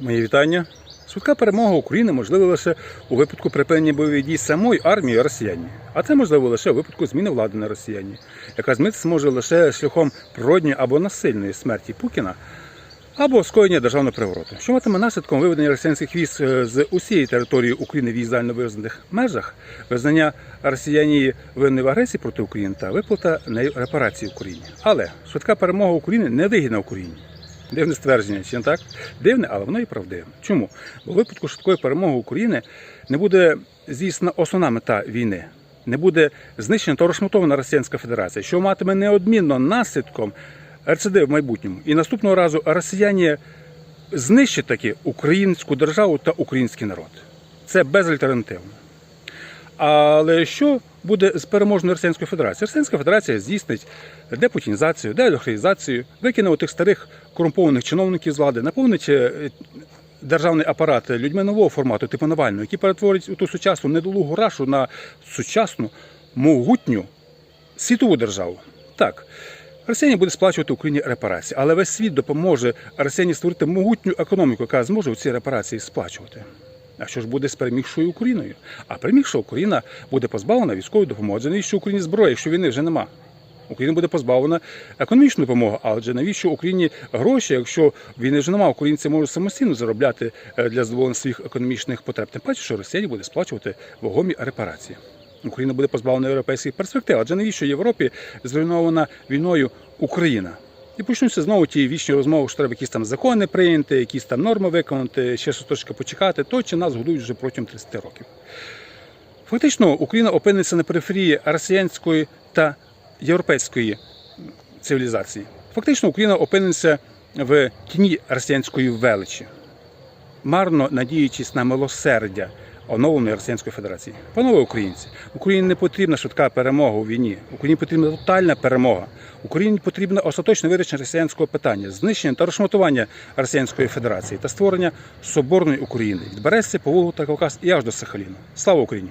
Мої вітання. Швидка перемога України можлива лише у випадку припинення бойових дій самої армії росіянів. А це можливо лише у випадку зміни влади на росіяні, яка змитися може лише шляхом природньої або насильної смерті Путіна, або скоєння державного перевороту, що матиме наслідком виведення росіянських військ е, з усієї території України в її визнаних межах, визнання росіяні винної в агресії проти України та виплата нею репарації Україні. Але швидка перемога України не вигідна Україні. Дивне ствердження, чи не так? Дивне, але воно і правдиве. Чому? Бо у випадку швидкої перемоги України не буде здійснена основна мета війни. Не буде знищена та розшматована Росіянська Федерація, що матиме неодмінно наслідком рецидив в майбутньому. І наступного разу росіяни знищать таки українську державу та український народ. Це безальтернативно. Але що буде з переможною Російською Федерацією? Російська Федерація здійснить депутінізацію, деолігархізацію, викине тих старих корумпованих чиновників з влади, наповнить е, державний апарат людьми нового формату, типу Навального, які перетворять у ту сучасну недолугу рашу на сучасну, могутню світову державу. Так. Росіяні буде сплачувати Україні репарації, але весь світ допоможе Росіяні створити могутню економіку, яка зможе ці репарації сплачувати. А що ж буде з перемігшою Україною? А перемігша Україна буде позбавлена військової допомоги. Навіщо Україні зброя, якщо війни вже нема? Україна буде позбавлена економічної допомоги, адже навіщо Україні гроші, якщо війни вже нема, українці можуть самостійно заробляти е, для задоволення своїх економічних потреб. Тим паче, що Росія буде сплачувати вагомі репарації. Україна буде позбавлена європейських перспектив, адже навіщо Європі зруйнована війною Україна? І почнуться знову ті вічні розмови, що треба якісь там закони прийняти, якісь там норми виконати, ще щось почекати, то чи нас годують вже протягом 30 років. Фактично, Україна опиниться на периферії росіянської та європейської цивілізації. Фактично, Україна опиниться в тіні росіянської величі, марно надіючись на милосердя оновленої Росіянської Федерації. Панове українці, Україні не потрібна швидка перемога у війні. Україні потрібна тотальна перемога. Україні потрібно остаточне вирішення росіянського питання, знищення та розшматування Росіянської Федерації та створення соборної України від Березці, по Волгу та Кавказ і аж до Сахаліну. Слава Україні!